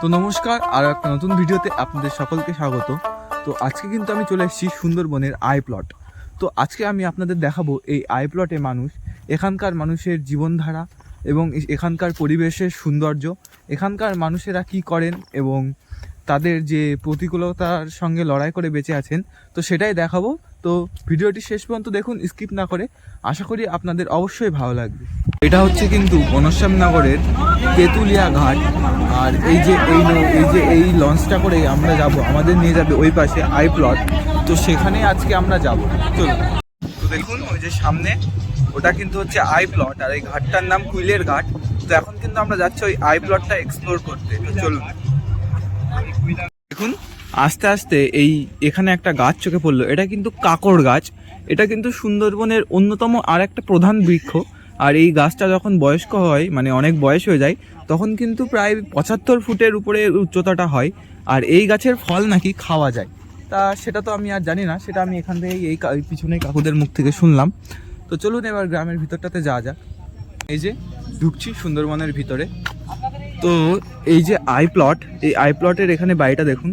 তো নমস্কার, আর একটা নতুন ভিডিওতে আপনাদের সকলকে স্বাগত। তো আজকে কিন্তু আমি চলে এসেছি সুন্দরবনের আই প্লট। তো আজকে আমি আপনাদের দেখাবো এই আই প্লটে মানুষ, এখানকার মানুষের জীবনধারা এবং এখানকার পরিবেশের সৌন্দর্য, এখানকার মানুষেরা কি করেন এবং তাদের যে প্রতিকূলতার সঙ্গে লড়াই করে বেঁচে আছেন, তো সেটাই দেখাবো। তো ভিডিওটি শেষ পর্যন্ত দেখুন, স্কিপ না করে। আশা করি আপনাদের অবশ্যই ভালো লাগবে। এটা হচ্ছে কিন্তু বনশ্যামনগরের তেঁতুলিয়া ঘাট। আর এই যে এই এই যে এই লঞ্চটা করে আমরা যাব, আমাদের নিয়ে যাবে ওই পাশে আই প্লট তো সেখানে আজকে আমরা যাব। চলুন। তো দেখুন, ওই যে সামনে, ওটা কিন্তু হচ্ছে আই প্লট আর এই ঘাটটার নাম কুইলের ঘাট। তো এখন কিন্তু আমরা যাচ্ছি ওই আই প্লটটা এক্সপ্লোর করতে। তো চলুন। দেখুন, আস্তে আস্তে এই এখানে একটা গাছ চোখে পড়ল। এটা কিন্তু কাকড় গাছ। এটা কিন্তু সুন্দরবনের অন্যতম আর একটা প্রধান বৃক্ষ। আর এই গাছটা যখন বয়স্ক হয় মানে অনেক বয়স হয়ে যায়, তখন কিন্তু প্রায় পঁচাত্তর ফুটের উপরে উচ্চতাটা হয়। আর এই গাছের ফল নাকি খাওয়া যায়। তা সেটা তো আমি আর জানি না, সেটা আমি এখান থেকে এই পিছনে কাকুদের মুখ থেকে শুনলাম। তো চলুন এবার গ্রামের ভিতরটাতে যাওয়া যাক। এই যে ঢুকছি সুন্দরবনের ভিতরে। তো এই যে আই প্লট, এই আই প্লটের এখানে বাড়িটা দেখুন।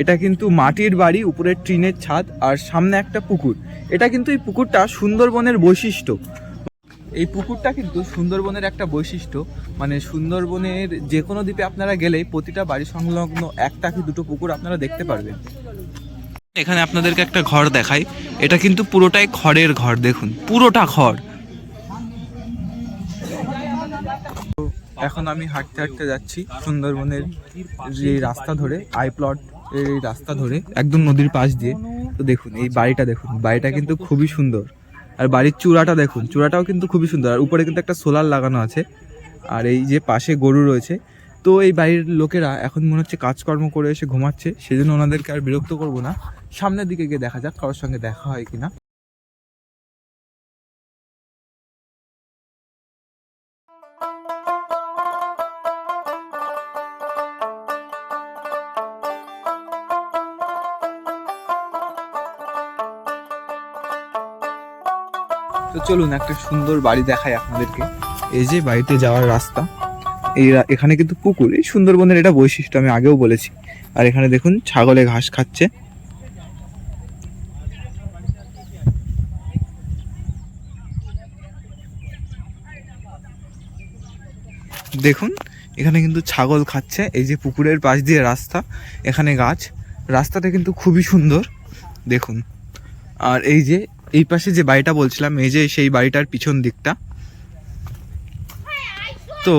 এটা কিন্তু মাটির বাড়ি, উপরে টিনের ছাদ, আর সামনে একটা পুকুর। এটা কিন্তু এই পুকুরটা সুন্দরবনের বৈশিষ্ট্য। এই পুকুরটা কিন্তু সুন্দরবনের একটা বৈশিষ্ট্য। মানে সুন্দরবনের যে কোনো দ্বীপে আপনারা গেলেই প্রতিটা বাড়ি সংলগ্ন একটা কি দুটো পুকুর আপনারা দেখতে পারবেন। এখানে আপনাদেরকে একটা ঘর দেখাই। এটা কিন্তু পুরোটাই খড়ের ঘর, দেখুন। পুরোটা খড়। এখন আমি হাঁটতে হাঁটতে যাচ্ছি সুন্দরবনের যে রাস্তা ধরে আই প্লট এই রাস্তা ধরে, একদম নদীর পাশ দিয়ে। তো দেখুন, এই বাড়িটা দেখুন, বাড়িটা কিন্তু খুবই সুন্দর। আর বাড়ির চূড়াটা দেখুন, চূড়াটাও কিন্তু খুবই সুন্দর। আর উপরে কিন্তু একটা সোলার লাগানো আছে। আর এই যে পাশে গরু রয়েছে। তো এই বাড়ির লোকেরা এখন মনে হচ্ছে কাজকর্ম করে এসে ঘুমাচ্ছে। সেজন্য ওনাদেরকে আর বিরক্ত করব না। সামনের দিকে গিয়ে দেখা যাক কারোর সঙ্গে দেখা হয় কিনা। তো চলুন, একটা সুন্দর বাড়ি দেখাই আপনাদেরকে। এই যে বাড়িতে যাওয়ার রাস্তা, এই এখানে কিন্তু পুকুর, এই সুন্দরবনের এটা বৈশিষ্ট্য, আমি আগেও বলেছি। আর এখানে দেখুন, ছাগলে ঘাস খাচ্ছে। দেখুন, এখানে কিন্তু ছাগল খাচ্ছে, এই যে পুকুরের পাশ দিয়ে রাস্তা, এখানে গাছ। রাস্তাটা কিন্তু খুবই সুন্দর, দেখুন। আর এই যে এই পাশে যে বাড়িটা বলছিলাম, এই যে সেই বাড়িটার পিছন দিকটা। তো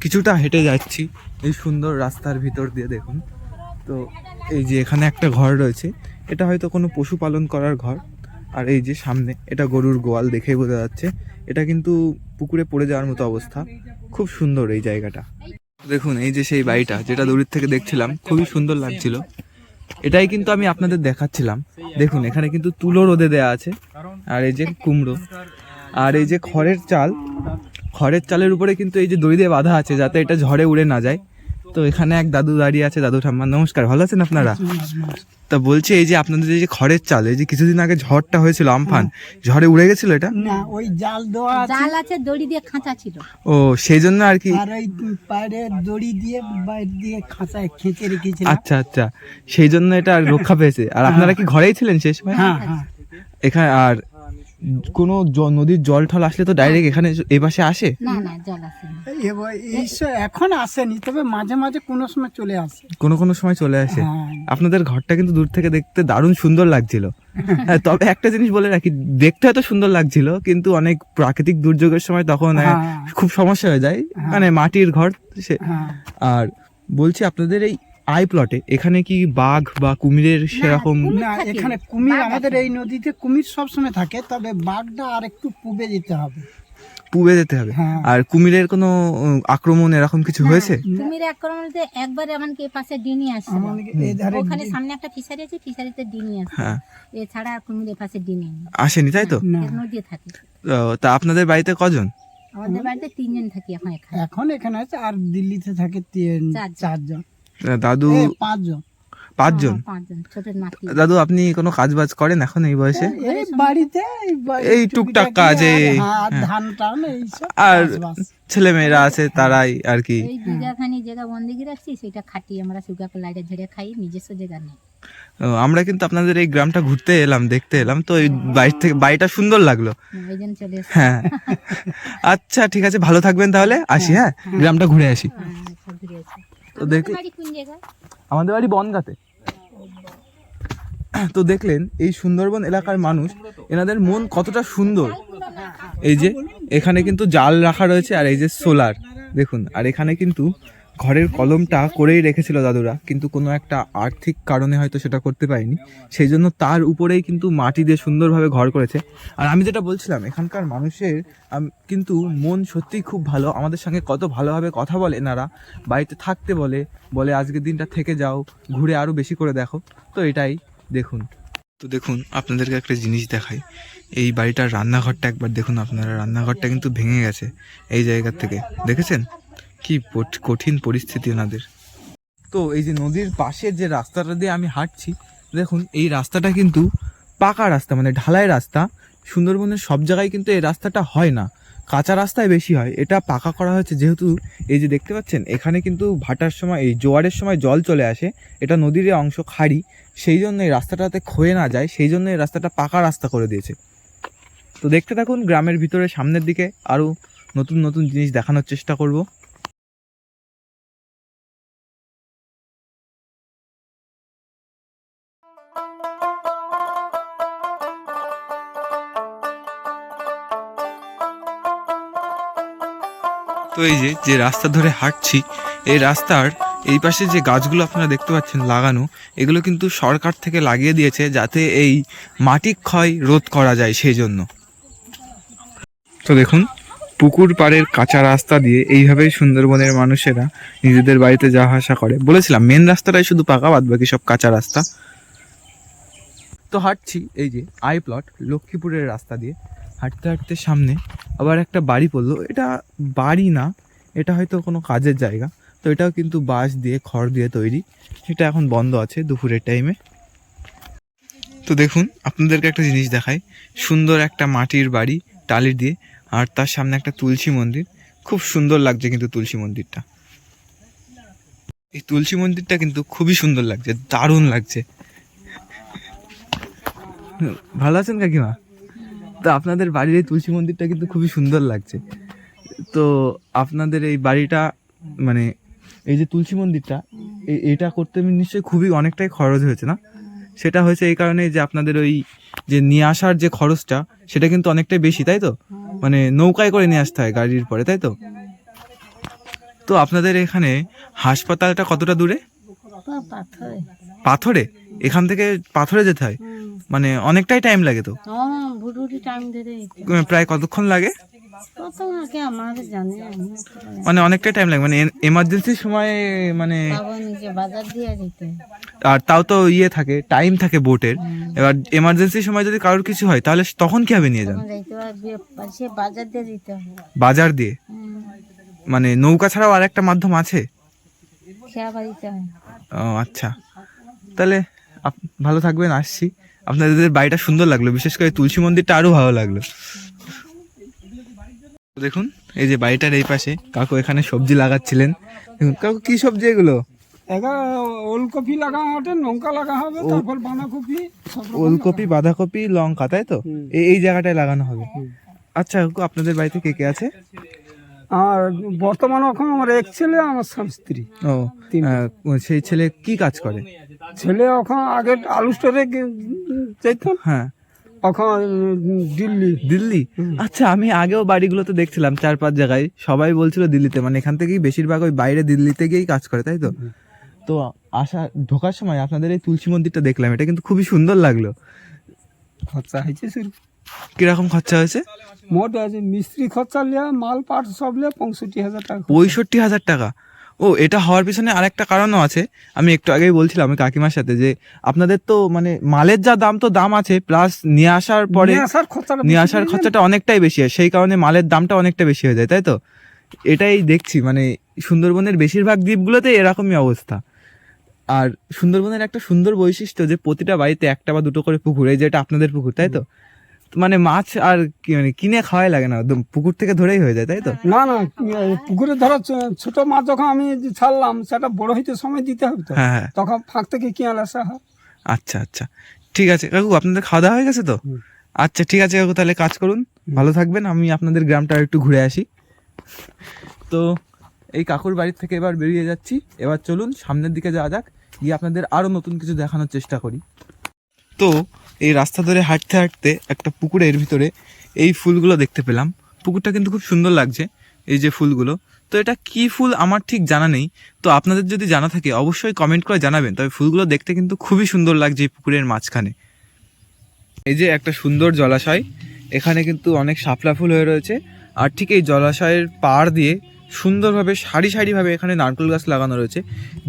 কিছুটা হেঁটে যাচ্ছি এই সুন্দর রাস্তার ভিতর দিয়ে দেখুন। তো এই যে এখানে একটা ঘর রয়েছে। এটা হয়তো কোনো পশুপালন করার ঘর। আর এই যে সামনে, এটা গরুর গোয়াল দেখেই বোঝা যাচ্ছে। এটা কিন্তু পুকুরে পড়ে যাওয়ার মতো অবস্থা। খুব সুন্দর এই জায়গাটা। দেখুন, এই যে সেই বাড়িটা, যেটা দূরের থেকে দেখছিলাম, খুবই সুন্দর লাগছিল। এটাই কিন্তু আমি আপনাদের দেখাচ্ছিলাম। দেখুন, এখানে কিন্তু তুলো রোদে দেয়া আছে। আর এই যে কুমড়ো। আর এই যে খড়ের চাল, খড়ের চালের উপরে কিন্তু এই যে দড়ি দিয়ে বাঁধা আছে যাতে এটা ঝড়ে উড়ে না যায়। তো এখানে এক দাদু দাঁড়িয়ে আছে। দাদু ঠাম্মা নমস্কার ভালো আছেন আপনারা? তা বলছি এই যে আপনাদের এই যে খড়ের চাল এই যে কিছুদিন আগে ঝড়টা হয়েছিল আমফান ঝড়ে উড়ে গেছিল এটা? না ওই জাল দেওয়া জাল আছে দড়ি দিয়ে খাঁচা ছিল। ও সেই জন্য আর কি? আর ওই পাড়ে দড়ি দিয়ে বাইরে দিয়ে খাঁচায় খেঁচে রেখেছিল। আচ্ছা আচ্ছা সেই জন্য এটা আর রক্ষা পেয়েছে। আর আপনারা কি ঘরেই ছিলেন শেষ সময় হ্যাঁ হ্যাঁ। এখানে আর কোনো নদীর জল ঠল আসলে তো ডাইরেক্ট এখানে এই পাশে আসে? না না জল আসে এখন আসেনি তবে মাঝে মাঝে কোনো সময় চলে আসে। কোনো কোনো সময় চলে আসে। হ্যাঁ। আপনাদের ঘরটা কিন্তু দূর থেকে দেখতে দারুণ সুন্দর লাগছিল। হ্যাঁ, তবে একটা জিনিস বলে রাখি দেখতে হয়তো সুন্দর লাগছিল কিন্তু অনেক প্রাকৃতিক দুর্যোগের সময় তখন হ্যাঁ। খুব সমস্যা হয়ে যায়। মানে মাটির ঘর সে আর বলছি আপনাদের এই আই প্লটে এখানে কি বাঘ বা কুমিরের সেরকম না এখানে কুমির আমাদের এই নদীতে কুমির সবসময় থাকে তবে বাঘটা আর একটু পুবে যেতে হবে। পুবে যেতে হবে? হ্যাঁ। আর কুমিরের কোনো আক্রমণ এরকম কিছু হয়েছে? কুমির আক্রমণে একবারে আমাকে এ পাশে ডিনি আসছে ওখানে সামনে একটা ফিশারি আছে ফিশারিতে ডিনি আছে হ্যাঁ। এছাড়া আর কুমির এ পাশে ডিনি আসেনি তাই তো? না। এর নদী থাকে। তা আপনাদের বাড়িতে কজন? আমাদের বাড়িতে তিনজন থাকি এখন এখানে। এখন এখানে আছে আর দিল্লিতে থাকে চারজন। দাদু পাঁচজন। পাঁচজন? হ্যাঁ, পাঁচজন ছোট নাতি। দাদু আপনি কোনো কাজ বাজ করেন এখন এই বয়সে? এই বাড়িতে এই টুকটাক কাজ, হ্যাঁ, আর হ্যাঁ। ছেলে মেয়েরা আছে তারাই আর কি। বিঘাখানি জায়গা বন্দিকে রাখছি সেটা খাটিয়ে আমরা সুগাকে লাইটে ঝেড়ে খাই নিজস্ব জায়গা নেই। ও, আমরা কিন্তু আপনাদের এই গ্রামটা ঘুরতে এলাম দেখতে এলাম তো এই বাড়ি থেকে বাড়িটা সুন্দর লাগল। হ্যাঁ আচ্ছা ঠিক আছে ভালো থাকবেন তাহলে আসি হ্যাঁ। গ্রামটা ঘুরে আসি। হ্যাঁ, ঘুরে এসে তো দেখ বাড়ি কোন জায়গায়? আমাদের বাড়ি বনগাতে। তো দেখলেন এই সুন্দরবন এলাকার মানুষ এনাদের মন কতটা সুন্দর। এই যে এখানে কিন্তু জাল রাখা রয়েছে আর এই যে সোলার। দেখুন আর এখানে কিন্তু ঘরের কলমটা করেই রেখেছিল দাদুরা, কিন্তু কোনো একটা আর্থিক কারণে হয়তো সেটা করতে পারেনি। সেই জন্য তার উপরেই কিন্তু মাটি দিয়ে সুন্দরভাবে ঘর করেছে। আর আমি যেটা বলছিলাম, এখানকার মানুষের কিন্তু মন সত্যিই খুব ভালো। আমাদের সঙ্গে কত ভালোভাবে কথা বলে এনারা। বাড়িতে থাকতে বলে বলে, আজকের দিনটা থেকে যাও, ঘুরে আরও বেশি করে দেখো। তো এটাই দেখুন। তো দেখুন, আপনাদেরকে একটা জিনিস দেখাই। এই বাড়িটার রান্নাঘরটা একবার দেখুন আপনারা। রান্নাঘরটা কিন্তু ভেঙে গেছে এই জায়গার থেকে। দেখেছেন? কি কঠিন পরিস্থিতি ওনাদের। তো এই যে নদীর পাশের যে রাস্তাটা দিয়ে আমি হাঁটছি, দেখুন, এই রাস্তাটা কিন্তু পাকা রাস্তা মানে ঢালাই রাস্তা। সুন্দরবনের সব জায়গায় কিন্তু এই রাস্তাটা হয় না। কাঁচা রাস্তায় বেশি হয়। এটা পাকা করা হয়েছে যেহেতু, এই যে দেখতে পাচ্ছেন, এখানে কিন্তু ভাটার সময়, এই জোয়ারের সময় জল চলে আসে। এটা নদীর অংশ খাড়ি। সেই জন্য এই রাস্তাটাতে ক্ষয়ে না যায়। সেই জন্য এই রাস্তাটা পাকা রাস্তা করে দিয়েছে। তো দেখতে থাকুন, গ্রামের ভিতরে সামনের দিকে আরও নতুন নতুন জিনিস দেখানোর চেষ্টা করব। তো এই যে যে রাস্তা ধরে হাঁটছি, এই রাস্তার এই পাশে যে গাছগুলো আপনারা দেখতে পাচ্ছেন লাগানো, এগুলো কিন্তু সরকার থেকে লাগিয়ে দিয়েছে যাতে এই মাটি ক্ষয় রোধ করা যায় সেই জন্য তো দেখুন, পুকুর পাড়ের কাঁচা রাস্তা দিয়ে এইভাবেই সুন্দরবনের মানুষেরা নিজেদের বাড়িতে যাওয়া আসা করে। বলেছিলাম মেন রাস্তাটাই শুধু পাকা বাদ বাকি সব কাঁচা রাস্তা। তো হাঁটছি, এই যে আই প্লট লক্ষ্মীপুরের রাস্তা দিয়ে। হাঁটতে হাঁটতে সামনে আবার একটা বাড়ি পড়ল। এটা বাড়ি না, এটা হয়তো কোনো কাজের জায়গা। তো এটাও কিন্তু বাঁশ দিয়ে, খড় দিয়ে তৈরি। এটা এখন বন্ধ আছে দুপুরের টাইমে তো দেখুন, আপনাদেরকে একটা জিনিস দেখাই। সুন্দর একটা মাটির বাড়ি টালির দিয়ে, আর তার সামনে একটা তুলসী মন্দির। খুব সুন্দর লাগছে কিন্তু তুলসী মন্দিরটা। এই তুলসী মন্দিরটা কিন্তু খুবই সুন্দর লাগছে, দারুণ লাগছে। ভালো আছেন কাকিমা? তো আপনাদের বাড়ির এই তুলসী মন্দিরটা কিন্তু খুবই সুন্দর লাগছে। তো আপনাদের এই বাড়িটা মানে এই যে তুলসী মন্দিরটা এটা করতে নিশ্চয়ই খুবই অনেকটাই খরচ হয়েছে না? সেটা হয়েছে এই কারণে যে আপনাদের ওই যে নিয়ে আসার যে খরচটা সেটা কিন্তু অনেকটাই বেশি তাই তো? মানে নৌকায় করে নিয়ে আসতে হয় গাড়ির পরে তাই তো? তো আপনাদের এখানে হাসপাতালটা কতটা দূরে? পাথরে? এখান থেকে পাথরে যেতে হয়। মানে অনেকটাই টাইম লাগে তো। প্রায় কতক্ষণ লাগে। মানে অনেকটাই টাইম লাগে। মানে এমার্জেন্সির সময় মানে বাজার দিয়ে আর তাও তো ইয়ে থাকে টাইম থাকে বোটের এবার এমার্জেন্সির সময় যদি কারোর কিছু হয় তাহলে তখন কীভাবে নিয়ে যান? বাজার দিয়ে মানে নৌকা ছাড়াও আর একটা মাধ্যম আছে? ও আচ্ছা। তাহলে ভালো থাকবেন আসছি। আপনাদের বাড়িটা সুন্দর লাগল বিশেষ করে তুলসী মন্দিরটা আরও ভালো লাগল। দেখুন এই যে বাড়িটার এই পাশে কাকু এখানে সবজি লাগাচ্ছিলেন। দেখুন কাকু কি সবজি এগুলো? ওলকপি লাগা হবে লঙ্কা লাগা হবে তারপর বাঁধাকপি ওলকপি বাঁধাকপি লঙ্কা তাই তো? এই জায়গাটায় লাগানো হবে। আচ্ছা কাকু আপনাদের বাড়িতে কে কে আছে? আর বর্তমানে এখন আমার এক ছেলে আমার স্বামী স্ত্রী। ও সেই ছেলে কি কাজ করে? ছেলে এখন আগে আলু স্টোরে যেত হ্যাঁ। এখন দিল্লি। দিল্লি? আচ্ছা আমি আগেও বাড়িগুলোতে দেখছিলাম চার পাঁচ জায়গায়। সবাই বলছিল দিল্লিতে। মানে এখান থেকেই বেশিরভাগ ওই বাইরে দিল্লিতে গিয়েই কাজ করে তাই তো? তো আসা ঢোকার সময় আপনাদের এই তুলসী মন্দিরটা দেখলাম। এটা কিন্তু খুবই সুন্দর লাগল। খরচা হয়েছে শুরু। কীরকম খরচা হয়েছে? মোট আছে মিস্ত্রি খরচা লিয়া মাল পাট সব লিয়া পঁয়ষট্টি হাজার টাকা পঁয়ষট্টি হাজার টাকা। ও এটা হওয়ার পিছনে আরেকটা কারণও আছে। আমি একটু আগেই বলছিলাম কাকিমার সাথে যে আপনাদের তো মানে মালের যা দাম তো দাম আছে প্লাস নিয়ে আসার পরে নিয়ে আসার খরচাটা অনেকটাই বেশি হয়। সেই কারণে মালের দামটা অনেকটা বেশি হয়ে যায় তাই তো? এটাই দেখছি মানে সুন্দরবনের বেশিরভাগ দ্বীপগুলোতে এরকমই অবস্থা। আর সুন্দরবনের একটা সুন্দর বৈশিষ্ট্য যে প্রতিটা বাড়িতে একটা বা দুটো করে পুকুর এই যেটা আপনাদের পুকুর তাই তো? মানে মাছ আর কি মানে কিনে খাওয়াই লাগে না একদম পুকুর থেকে ধরেই হয়ে যায় তাই তো? না না পুকুরে ধরো ছোট মাছ যখন আমি ছাড়লাম সেটা বড় হইতে সময় দিতে হবে তো। হ্যাঁ হ্যাঁ। তখন ফাঁক থেকে কিনে আসা হয়? আচ্ছা আচ্ছা। ঠিক আছে কাকু আপনাদের খাওয়া দাওয়া হয়ে গেছে তো? আচ্ছা ঠিক আছে কাকু তাহলে কাজ করুন। ভালো থাকবেন আমি আপনাদের গ্রামটা একটু ঘুরে আসি। তো এই কাকুর বাড়ির থেকে এবার বেরিয়ে যাচ্ছি। এবার চলুন সামনের দিকে যাওয়া যাক গিয়ে আপনাদের আরও নতুন কিছু দেখানোর চেষ্টা করি। তো এই রাস্তা ধরে হাঁটতে হাঁটতে একটা পুকুরের ভিতরে এই ফুলগুলো দেখতে পেলাম। পুকুরটা কিন্তু খুব সুন্দর লাগছে, এই যে ফুলগুলো। তো এটা কি ফুল আমার ঠিক জানা নেই। তো আপনাদের যদি জানা থাকে, অবশ্যই কমেন্ট করে জানাবেন। তবে ফুলগুলো দেখতে কিন্তু খুবই সুন্দর লাগছে এই পুকুরের মাঝখানে। এই যে একটা সুন্দর জলাশয়, এখানে কিন্তু অনেক শাপলা ফুল হয়ে রয়েছে। আর ঠিক এই জলাশয়ের পাড় দিয়ে সুন্দরভাবে সারি সারিভাবে এখানে নারকেল গাছ লাগানো রয়েছে।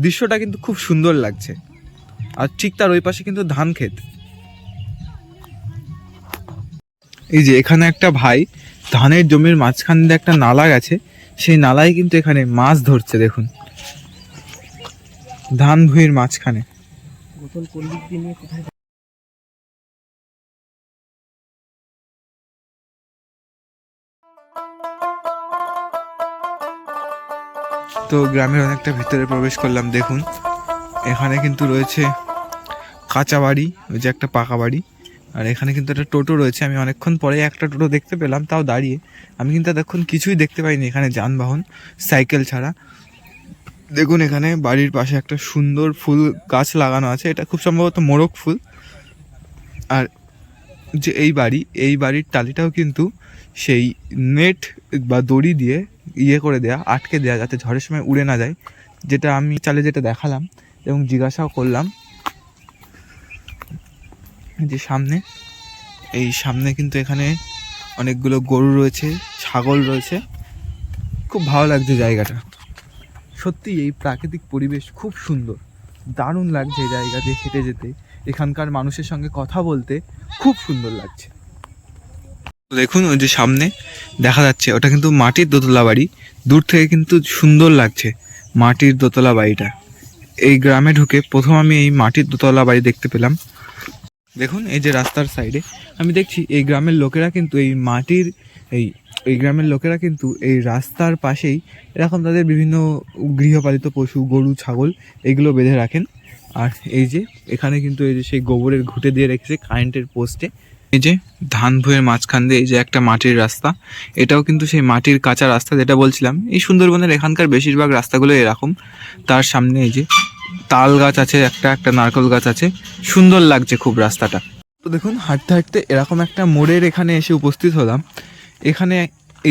দৃশ্যটা কিন্তু খুব সুন্দর লাগছে। আর ঠিক তার ওই পাশে কিন্তু ধান ক্ষেত। এই যে এখানে একটা ভাই ধানের জমির মাঝখান দিয়ে একটা নালা গেছে সেই নালায় কিন্তু এখানে মাছ ধরছে দেখুন। ধান ভুঁইয়ের মাঝখানে। তো গ্রামের অনেকটা ভিতরে প্রবেশ করলাম দেখুন। এখানে কিন্তু রয়েছে কাঁচা বাড়ি ওই যে একটা পাকা বাড়ি। আর এখানে কিন্তু একটা টোটো রয়েছে, আমি অনেকক্ষণ পরে একটা টোটো দেখতে পেলাম, তাও দাঁড়িয়ে। আমি কিন্তু এতক্ষণ কিছুই দেখতে পাইনি এখানে যানবাহন, সাইকেল ছাড়া। দেখুন এখানে বাড়ির পাশে একটা সুন্দর ফুল গাছ লাগানো আছে, এটা খুব সম্ভবত মোরগ ফুল। আর যে এই বাড়ি, এই বাড়ির টালিটাও কিন্তু সেই নেট বা দড়ি দিয়ে ইয়ে করে দেয়া, আটকে দেয়া যাতে ঝড়ের সময় উড়ে না যায়, যেটা আমি চালে যেটা দেখালাম এবং জিজ্ঞাসাও করলাম। যে সামনে, এই সামনে কিন্তু এখানে অনেকগুলো গরু রয়েছে, ছাগল রয়েছে। খুব ভালো লাগছে জায়গাটা। সত্যি এই প্রাকৃতিক পরিবেশ খুব সুন্দর। দারুণ লাগছে এই জায়গা দিয়ে হেঁটে যেতে। এখানকার মানুষের সঙ্গে কথা বলতে খুব সুন্দর লাগছে। দেখুন ওই যে সামনে, দেখা যাচ্ছে, ওটা কিন্তু মাটির দোতলা বাড়ি। দূর থেকে কিন্তু সুন্দর লাগছে মাটির দোতলা বাড়িটা। এই গ্রামে ঢুকে প্রথম আমি এই মাটির দোতলা বাড়ি দেখতে পেলাম। দেখুন, এই যে রাস্তার সাইডে, আমি দেখছি এই গ্রামের লোকেরা কিন্তু এই মাটির, এই এই গ্রামের লোকেরা কিন্তু এই রাস্তার পাশেই এরকম তাদের বিভিন্ন গৃহপালিত পশু, গরু, ছাগল এগুলো বেঁধে রাখেন। আর এই যে, এখানে কিন্তু এই যে সেই গোবরের ঘুঁটে দিয়ে রেখেছে কারেন্টের পোস্টে। এই যে, ধান ভুঁয়ের মাঝখান দিয়ে এই যে একটা মাটির রাস্তা, এটাও কিন্তু সেই মাটির কাঁচা রাস্তা যেটা বলছিলাম। এই সুন্দরবনের এখানকার বেশিরভাগ রাস্তাগুলো এরকম। তার সামনে এই যে তাল গাছ আছে, একটা একটা নারকেল গাছ আছে। সুন্দর লাগছে খুব রাস্তাটা। তো দেখুন, হাঁটতে হাঁটতে এরকম একটা মোড়ের এখানে এসে উপস্থিত হলাম। এখানে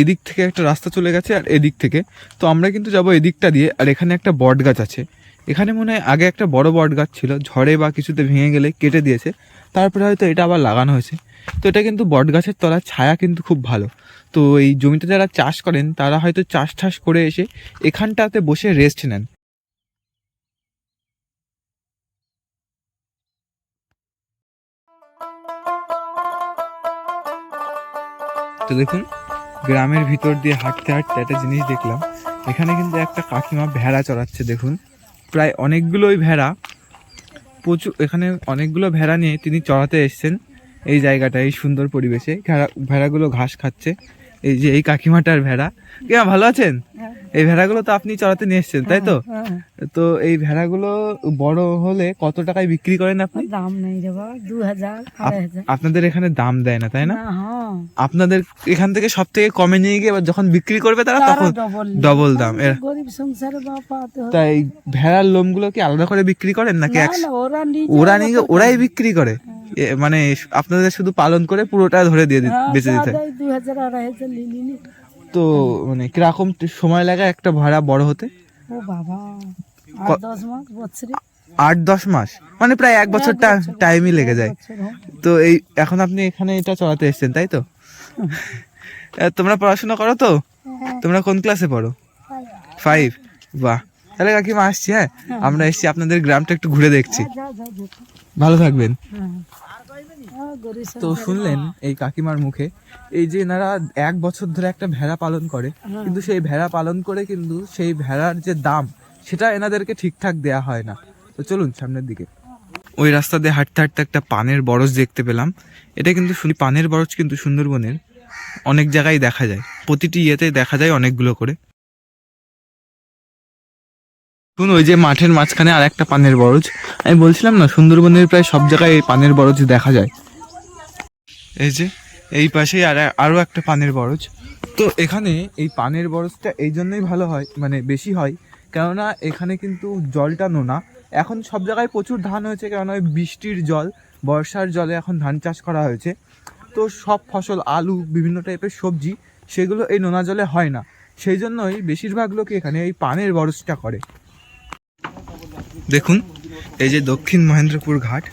এদিক থেকে একটা রাস্তা চলে গেছে আর এদিক থেকে। তো আমরা কিন্তু যাব এদিকটা দিয়ে, আর এখানে একটা বট গাছ আছে। এখানে মনে হয় আগে একটা বড় বট গাছ ছিল, ঝড়ে বা কিছুতে ভেঙে গেলে কেটে দিয়েছে। তারপরে হয়তো এটা আবার লাগানো হয়েছে। তো এটা কিন্তু বট গাছের তলার ছায়া কিন্তু খুব ভালো। তো এই জমিতে যারা চাষ করেন, তারা হয়তো চাষ ঠাস করে এসে এখানটাতে বসে রেস্ট নেন। তো দেখুন, গ্রামের ভিতর দিয়ে হাঁটতে হাঁটতে একটা জিনিস দেখলাম, এখানে কিন্তু একটা কাকিমা ভেড়া চড়াচ্ছে, দেখুন। প্রায় অনেকগুলোই ভেড়া, প্রচুর, এখানে অনেকগুলো ভেড়া নিয়ে তিনি চড়াতে এসছেন এই জায়গাটা এই সুন্দর পরিবেশে। ভেড়া, ভেড়াগুলো ঘাস খাচ্ছে। এই যে এই কাকিমাটার ভেড়া। কেমন ভালো আছেন? এই ভেড়াগুলো তো আপনি চড়াতে নিয়ে এসেছেন তাই তো? তো এই ভেড়াগুলো বড় হলে কত টাকায় বিক্রি করেন আপনি? দাম নেই রে বাবা দু হাজার আপনাদের এখানে দাম দেয় না তাই না? হ্যাঁ। আপনাদের এখান থেকে সব থেকে কমে নিয়ে গিয়ে যখন বিক্রি করবে তারা তখন ডবল দাম। এর- গরিব সংসারে বাবা তাই ভেড়ার লোমগুলো কি আলাদা করে বিক্রি করেন নাকি ওরা নিয়ে ওরাই বিক্রি করে? মানে আপনাদের শুধু পালন করে পুরোটা ধরে দিয়ে দি- হ্যাঁ, বেঁচে দিতে। হয়। তো মানে কীরকম সময় লাগে একটা ভাড়া বড় হতে? ও বাবা আট দশ মাস বছরে? আট দশ মাস? মানে প্রায় এক বছর টাইমই লেগে যায়। তো এই এখন আপনি এখানে এটা চড়াতে এসেছেন তাই তো? তোমরা পড়াশোনা করো তো? তোমরা কোন ক্লাসে পড়ো? ফাইভ বাহ। তাহলে কাকিমা আসছি হ্যাঁ? আমরা এসছি আপনাদের গ্রামটা একটু ঘুরে দেখছি। যা যা দেখো। ভালো থাকবেন। হ্যাঁ হ্যাঁ, তো শুনলেন এই কাকিমার মুখে এই যে এনারা এক বছর ধরে একটা ভেড়া পালন করে হ্যাঁ। কিন্তু সেই ভেড়া পালন করে কিন্তু সেই ভেড়ার যে দাম সেটা এনাদেরকে ঠিকঠাক দেয়া হয় না। তো চলুন সামনের দিকে। ওই রাস্তা দিয়ে হাঁটতে হাঁটতে একটা পানের বরজ দেখতে পেলাম। এটা কিন্তু শুনি পানের বরজ কিন্তু সুন্দরবনের অনেক জায়গায় দেখা যায়। প্রতিটি ইয়েতে দেখা যায় অনেকগুলো করে। শুনুন ওই যে মাঠের মাঝখানে আর একটা পানের বরজ। আমি বলছিলাম না সুন্দরবনের প্রায় সব জায়গায় এই পানের বরজ দেখা যায়। এই যে, এই পাশেই আর আরও একটা পানের বরজ। তো এখানে এই পানের বরজটা এই জন্যই ভালো হয় মানে বেশি হয়, কেননা এখানে কিন্তু জলটা নোনা। এখন সব জায়গায় প্রচুর ধান হয়েছে, কেননা ওই বৃষ্টির জল, বর্ষার জলে এখন ধান চাষ করা হয়েছে। তো সব ফসল, আলু, বিভিন্ন টাইপের সবজি, সেগুলো এই নোনা জলে হয় না। সেই জন্যই বেশিরভাগ লোক এখানে এই পানের বরজটা করে। দেখুন, এই যে দক্ষিণ মহেন্দ্রপুর ঘাট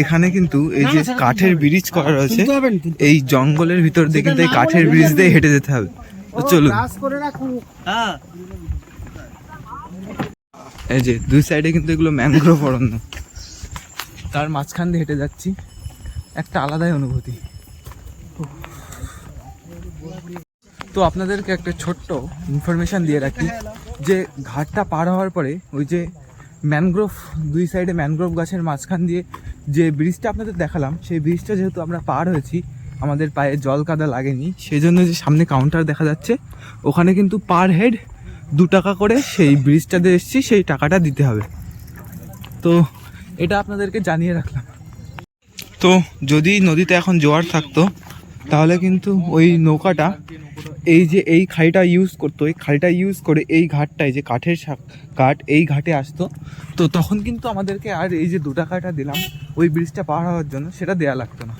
এখানে কিন্তু এই যে কাঠের ব্রিজ করা রয়েছে। এই জঙ্গলের ভিতর দিয়ে কিন্তু এই কাঠের ব্রিজ দিয়ে হেঁটে যেতে হবে। তো চলুন। এই যে দুই সাইডে কিন্তু এগুলো ম্যানগ্রোভ অরণ্য। তার মাঝখান দিয়ে হেঁটে যাচ্ছি। একটা আলাদাই অনুভূতি। তো আপনাদেরকে একটা ছোট্ট ইনফরমেশন দিয়ে রাখি যে ঘাটটা পার হওয়ার পরে ওই যে ম্যানগ্রোভ, দুই সাইডে ম্যানগ্রোভ গাছের মাঝখান দিয়ে যে ব্রিজটা আপনাদের দেখালাম, সেই ব্রিজটা যেহেতু আমরা পার হয়েছি, আমাদের পায়ে জল কাদা লাগেনি, সেই জন্য যে সামনে কাউন্টার দেখা যাচ্ছে, ওখানে কিন্তু পার হেড দু টাকা করে সেই ব্রিজটাতে এসেছি, সেই টাকাটা দিতে হবে। তো এটা আপনাদেরকে জানিয়ে রাখলাম। তো যদি নদীতে এখন জোয়ার থাকতো, তাহলে কিন্তু ওই নৌকাটা এই যে এই খাড়িটা ইউজ করতো, এই খাড়িটা ইউজ করে এই ঘাটটায়, যে কাঠের কাঠ এই ঘাটে আসতো, তো তখন কিন্তু আমাদেরকে আর এই যে দু টাকাটা দিলাম, ওই ব্রিজটা পার হওয়ার জন্য সেটা দেয়া লাগতো না।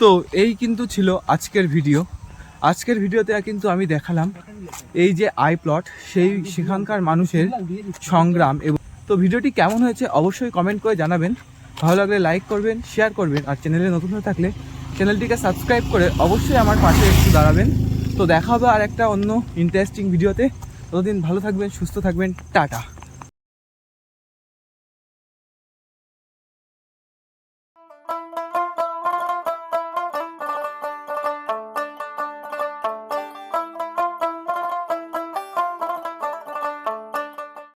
তো এই কিন্তু ছিল আজকের ভিডিও আজকের ভিডিওতে কিন্তু আমি দেখালাম এই যে আই প্লট সেই সেখানকার মানুষের সংগ্রাম এবং তো ভিডিওটি কেমন হয়েছে অবশ্যই কমেন্ট করে জানাবেন। ভালো লাগলে লাইক করবেন শেয়ার করবেন, আর চ্যানেলে নতুন হয়ে থাকলে চ্যানেলটিকে সাবস্ক্রাইব করে অবশ্যই আমার পাশে একটু দাঁড়াবেন। তো দেখা হবে আর একটা অন্য ইন্টারেস্টিং ভিডিওতে ততদিন ভালো থাকবেন সুস্থ থাকবেন টাটা।